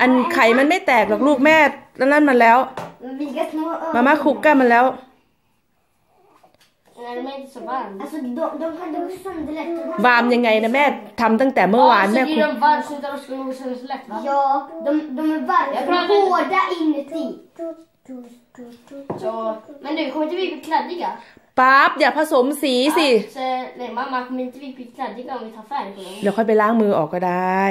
อันไข่มันไม่แตกหรอกลูกแม่แลนั่นมันแล้วมาม่าคุกกันมันแล้วบามยังไงนะแม่ทำตั้งแต่เมื่อวานแม่คุกปั๊บอย่าผสมสีสิเดี๋ยวค่อยไปล้างมือออกก็ได้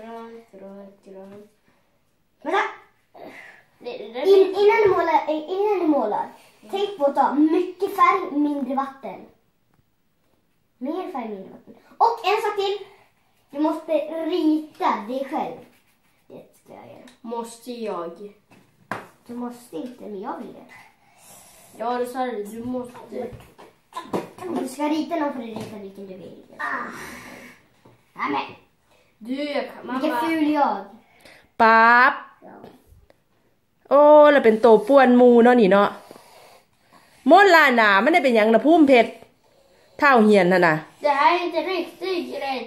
grönt, röd, grönt. Vänta! In, innan du målar, eh, innan du målar mm. tänk på att ta mycket färg, mindre vatten. Mer färg, mindre vatten. Och en sak till. Du måste rita dig själv. Det ska jag göra. Måste jag? Du måste inte, men jag vill det. Ja, du sa det, Du måste. Om du ska rita någon får du rita vilken du vill. Ah. Amen. Du, jag kan... Mamma. Vilken ful jag. ปั๊บโอ้เราเป็นโตป่วนมูเนาะนี่เนาะมดลาหนาไม่ได้เป็นหยังนะพุ่มเพชรเท่าเหียนน่ะนะจะให้จะรี n ซ e riktigt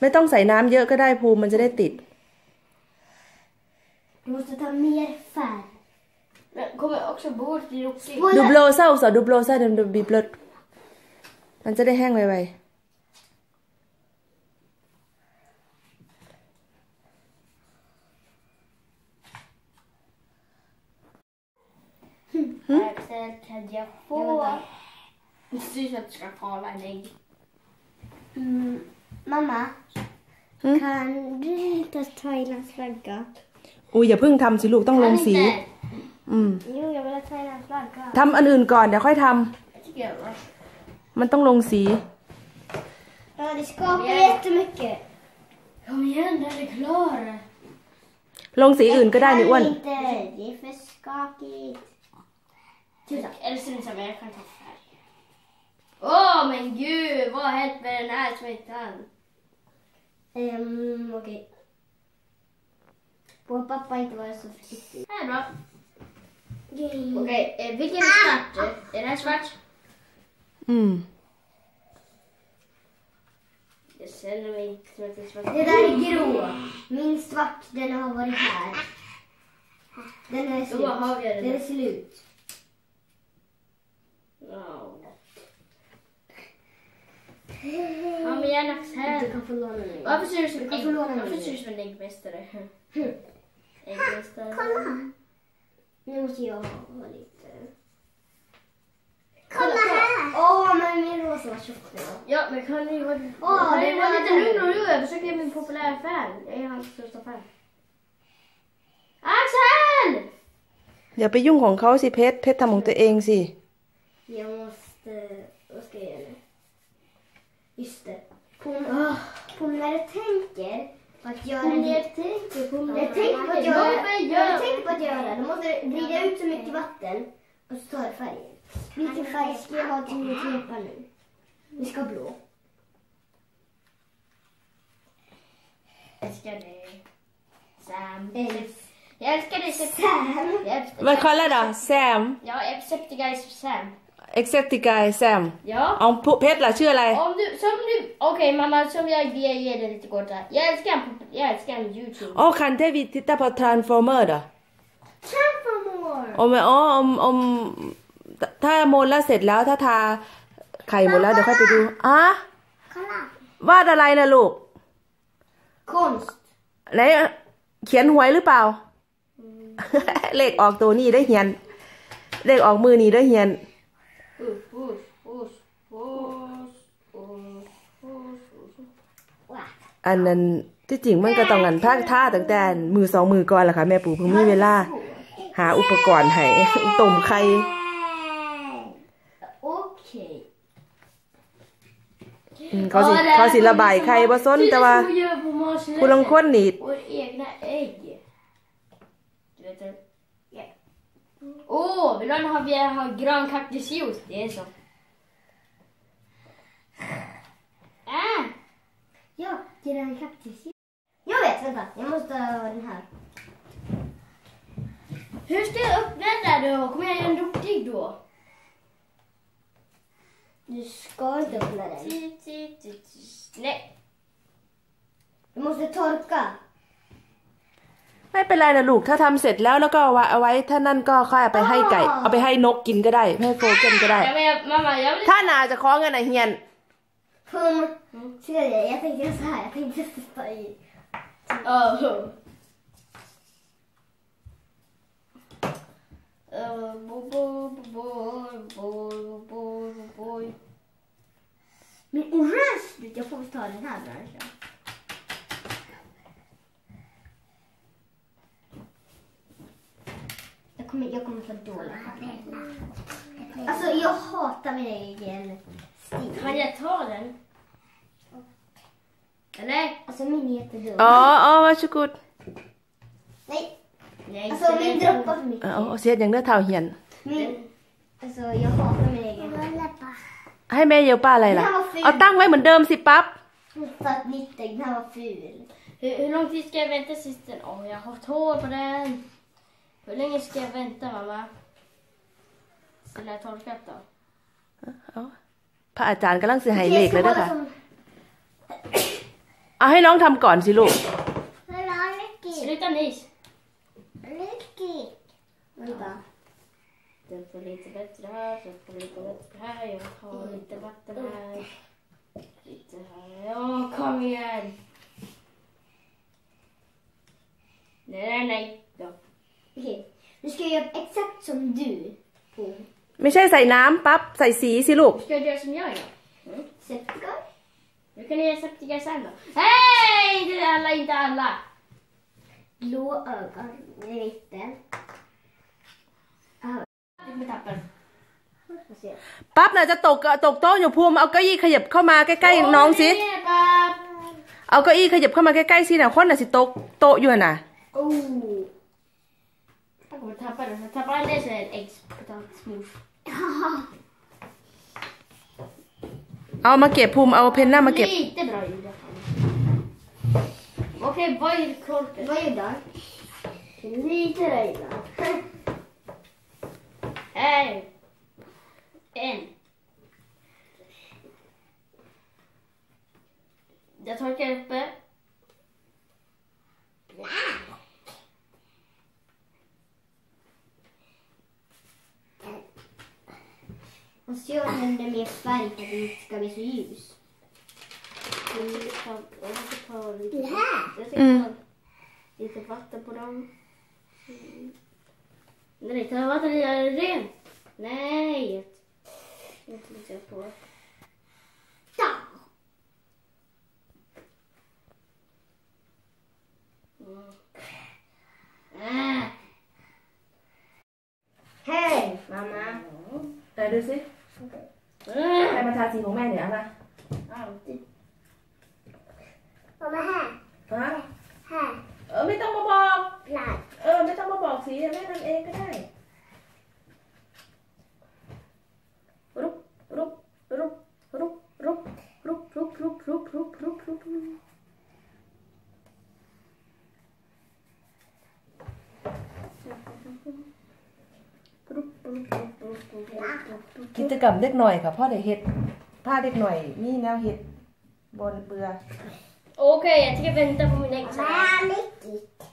ไม่ต้องใส่น้ำเยอะก็ได้ภูมิมันจะได้ติด Du måste ta mer färg. Men อ o m m บูด c k s å b o r ดู Spola. โบลเศร้าสอดูบลเศร้าเดิมดูบีบลดมันจะได้แห้งไว kan jag få? Jag syns att du ska kala en ägg. Mm. Mamma, mm? kan du inte ta i hans flagga? Oj, อย่าเพิ่งทำสิ o ูก å n g งลงสี อื j ยูอย่าไป ta i hans flagga. Tam en ön g o ก่อนเดี๋ย a ค่อยทำมันต้อง g งสี Ja, det skapar jättemycket. Kom igen, d e t är klar. t ลงสีอื่นก็ได้นี่อ้วนเด t är för s ก a k i Tusen. Eller strunt samma, jag kan ta färg. Åh oh, men gud, vad har hänt med den här smittan? Um, ehm, okej. Okay. Vår pappa inte varit så försiktig. Det är bra. Okej, okay, eh, vilken är svart? Ah! Är den här svart? Mm. Jag känner mig inte som att det är svart. Det där är grå. Min svart, den har varit här. Den är slut. Den är slut. Wow. Ja men jag är lax här. Du kan få låna mig. Varför ser du som, du kan ägg, få låna en äggmästare? Hm. äggmästare. Kolla! Nu måste jag ha lite. Kolla här! Åh, men min rosa var tjock Ja, men kan ni vara oh, det var lite lugn och ro. Jag försöker göra min populära fan. Jag är hans största fan. Axel! อย่าไปยุ่งของเขาสิเพชรเพชรทำของตัวเองสิ jag måste... Vad ska jag göra nu? Just det. Pom, oh. Pomlare tänker på att göra... Pomlare tänker på... Jag tänker på att göra... Jag tänker på att göra... Då måste vrida ut så mycket vatten och så tar färgen. Vilken färg ska jag ha till min klippa nu? Vi ska ha blå. älskar dig. Sam. Jag älskar dig Sam. Vad kallar du Sam? Ja, Epseptic Eyes Sam. Exotica är Sam. Ja. Om Petra la, ชื่ออะไร Om du, som du, okej okay, mamma, som jag ger, ger dig lite kort här. Jag älskar, jag älskar YouTube. Och kan inte vi titta på Transformer då? Transformer! Om, ja, om, om, ถ้าโมล่าเสร็จแล้ว ถ้าทาไข่หมดแล้วเดี๋ยวค่อยไปดูอ่ะวาดอะไรนะลูก konst ไหน เขียนหวยหรือเปล่า เลขออกตัวนี้ได้เหียน เลขออกมือนี้ได้เหียนอันนั้นที่จริงมันก็ต้องกันภาคท่าตั้งแต่ มือสองมือก่อนแหละค่ะแม่ปู่เพิ่งมีเวลา หาอุปกรณ์ให้ต้มไข่เขาสิเขาสิระบายไข่บ่ซ้นแต่ว่าผู้ลังคนนี่ Åh, oh, ibland ha vi har grön kaktusjuice. Det är så. Äh! Ja, grön kaktusjuice. Jag vet, vänta. Jag måste ha den här. Hur ska jag öppna den där då? Kommer jag göra en duktig då? Du ska inte öppna den. Nej. Du måste torka. ไม่เป็นไรนะลูก ถ้าทำเสร็จแล้วแล้วก็วเอาไว้ถ้านั่นก็ค่อยเอาไปให้ไก่ เอาไปให้นกกินก็ได้ ให้โฟกินก็ได้ ถ้านาจะขอเงินไอเฮียนเพิ่มเชื่ออย่าอย่าไยอะสายไปเยอะสาเออเออบูบูบูบูบูบู Men orange, jag får t kommer, jag kommer få dåliga Alltså jag hatar min egen stil. Kan jag ta den? Eller? Alltså min är jättedum. Ja, ja, varsågod. Nej. Nej alltså min droppar för mycket. Ja, och se den där tar igen. alltså jag hatar min egen. ให้แม่เยียวป้าอะไรล่ะเอาตั้งไว้เหมือนเดิมสิปั๊บ För att mitten kan vara ful. Hur, hur lång tid ska jag vänta tills den... Åh, oh, jag har tår på den. Hur länge ska jag vänta, mamma? Så den har torkat då? พระอาจารย์กำลังสื่อให้เลขเลยนะคะเอาให้น้องทำก่อนสิลูกลเโอ้ลคอมเดี๋ยวไปเลมนต์ดูไม่ใช่ใส่น้ำปั๊บใส่สีสิลูกเดี๋ยวฉันย่อยเหรอเสร็จก็ยแค่นี้สักที่แกสั้นเหรอเฮ้ยจะอะไรจะอะไรรู้เออก็ไม่ได้แต่เออปั๊บน่ะจะตกตกโต๊ะอยู่พูมเอาเก้าอี้ขยับเข้ามาใกล้ๆน้องสิ เอาเก้าอี้ขยับเข้ามาใกล้ๆสิน่ะคนน่ะสิตกโต๊ะอยู่น่ะ och tappade den. Jag tappade så här äggspotatismos. Ja, man kan pum och penna man Lite bra ljud. Okej, vad är korken? Vad är det? Lite regnar. färg för inte ska bli så ljus. Jag ska mm. ta lite, vatten på dem. Mm. Nej, ta vatten i den. Nej! Jag måste jag på. Mm. Äh. Hej mamma! är du sur? ใครมาทาสีของแม่เนี่ยนะอ้าวจิ๊กรรมเล็กหน่อยค่ะพ่อได้เฮ็ดผ้าเล็กหน่อยมีแนวเฮ็ดบนเปลือโอเคอ a g t y c เป็นตะ t ูใ å min e x a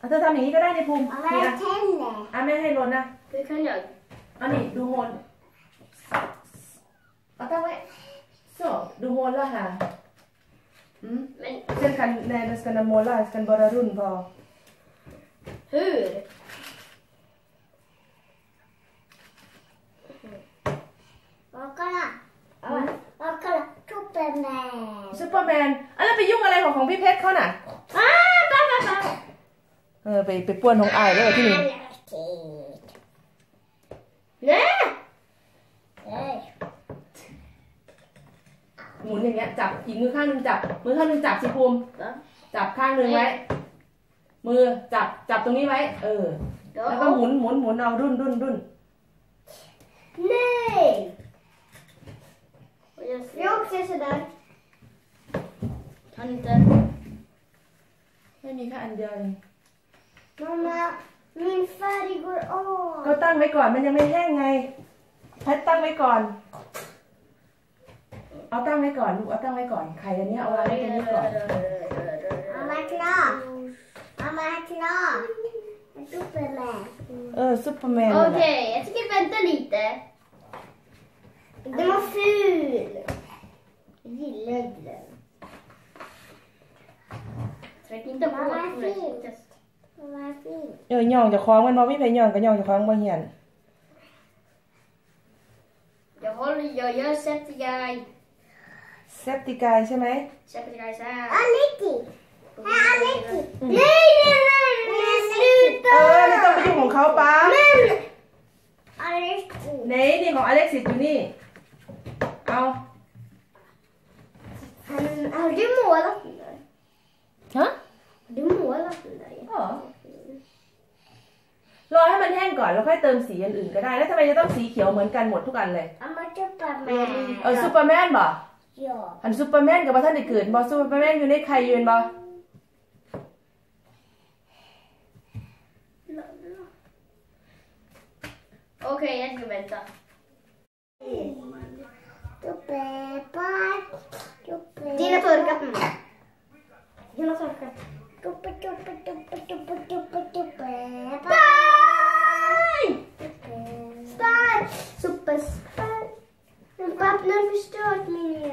เธอทำอย่างนี้ก็ได้ในภูมิ v a ่ är อ่ะอะแม่ให้ลนนะ Hur น a n j a เอันนี้ดูโมนเอาตั้งไว้โซดูโมนแล้วค่ะอืมเช่นกันแนนสกันโมล่าสกันบอรารุ่นพอ h u อร์แมนอันนั้นไปยุ่งอะไรของของพี่เพชรเขาน่ะอ้าป้าป้าป้าเออไปไปป้วนของไอ้ยแล้วที่นี่เนี่ยหมุนอย่างเงี้ยจับอีกมือข้างนึงจับมือข้างนึงจับสิภูมิจับข้างนึงไว้ มือจับจับตรงนี้ไว้เออแล้วก็หมุนหมุนหมุนเอารุ่นรุ่นรุ่นเน่ยี่ y o ส sesi der. อันนี้ไม่มีแค่อันเดียวเลยมามามีฟาริโกโอก็ตั้งไว้ก่อน มันยังไม่แห้งไงพัดตั้งไว้ก่อน เอาตั้งไว้ก่อน ลูกเอาตั้งไว้ก่อนไข่อันนี้เอาว้ใไ้ตรงนี้ก่อนเอามาคลอเอามาคลอซูเปอร์แมนเออซปเปอร์แมนโอเค jag ska v ä ต t a lite d ้ n var ful jag g i l ล a r i เดี๋เยวอย่องจะคล้องมันบ่มีไผย่องก็ย่องจะคล้องบ่เหียน Jag h å l l เยอะเยอะเซฟติกายเซฟติกายใช่ไหมเซฟติกายใช่อันนี้จีอันี่นี่นี่นี่นี่เออนี่ต้องไปยุ่งของเขาป้า a l e ี่นี่นี่ของอเล็กซี่อยู่นี่ เอา h a นี่น du målat? Du målar den där j i Ja. รอให้มันแห้งก่อนแล้วค่อยเติมสีอื่นก็ได้ แล้วทำไมจะต้องสีเขียวเหมือนกันหมดทุกอันเลยอมา m จ s ป p ร์ m a นเออซูเปอร์แมนบ่ห a อันซูเปอร์แมนกับว่าท่านได้เกิดบ่ซูเปอร์แมนอยู่ในใค่อยืนบ่ o k อ j jag ska v ä n เป Superman. Dina t ก r k a t n นา i n a t ั r กัน Spine! Spine! Super Spine! And Partner never stopped me.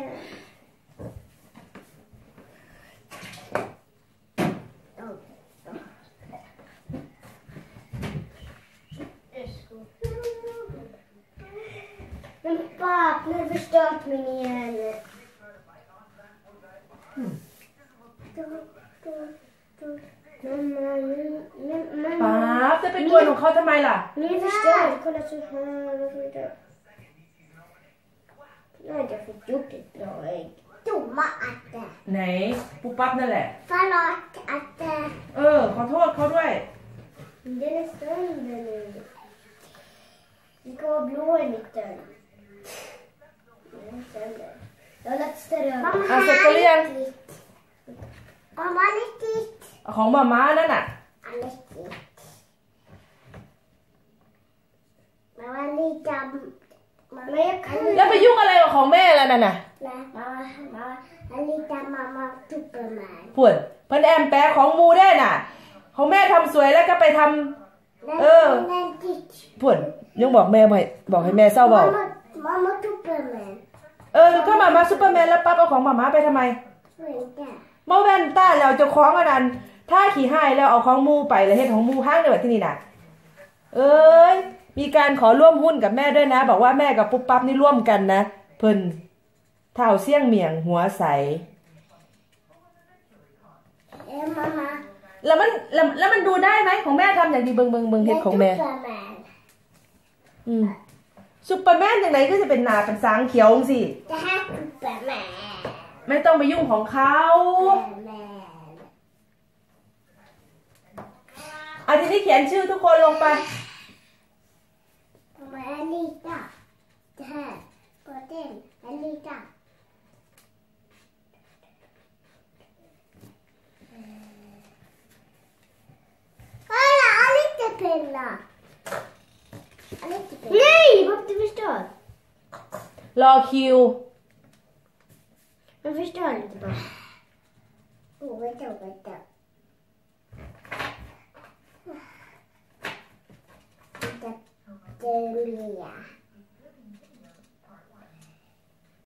Partner verstört mich nicht. Hm. ป๊าบจะเป็นกวนของเขาทำไมล่ะ Mir verstört Kollaps Haare wieder. Nein, der verjuckt ist Leute. Dumme Atte. ไหนปุ๊บปั๊บนั่นแหละ Verlockt Atte. เออขอโทษเขาด้วย Und den ist drin. Ich habe Blume nicht drin. Ja, letzte Runde. อ่ะเสร็จก็หรือยัง Mama, nicht dich. ของมาม่านั่นน่ะอันนี้มาม่านี่จำมาม่ขึ้นแล้วไปยุ่งอะไรกับของแม่ล่ะนั่นน่ะนะมามาอันนี้จำมามาทุกประมาณพูดเพิ่นแอมแปะของมูได้น่ะ ของแม่ทำสวยแล้วก็ไปทำเออพูดยังบอกแม่บอกให้แม่เศร้าบบกมามาทุกประมาณเออถ้ามามาซูเปอร์แมนแล้วปั๊บเอาของมาม่าไปทำไมมาแว่นตาแล้วจะคล้องอันนั้นถ้าขี่ให้แล้วเอาของมูไป แล้วเฮ็ดของมูห้างในแบบที่นี่นะ เอ้ย มีการขอร่วมหุ้นกับแม่ด้วยนะ บอกว่าแม่กับปุ๊บปั๊บนี่ร่วมกันนะ เพิ่นเท่าเสี่ยงเมียงหัวใส แล้วมัน แล้วแล้วมันดูได้ไหมของแม่ทำอย่างดีเบิงเบิงเบิงเห็ดของแม่ อืมซูเปอร์แมนอย่างไรก็จะเป็นหนาเป็นสางเขียวสิไม่ต้องไปยุ่งของเขาอาทีนี้เขียนชื่อทุกคนลงไปมอลิตาแฮโปเตนอลิตาเฮ้ยอลิตาเป็นล่ะอลิตาเป็นนี่บ๊อบจิสต์จอดรอคิว j ิ g f ö ต s t å r inte bara. Oh, vänta, 真厉害。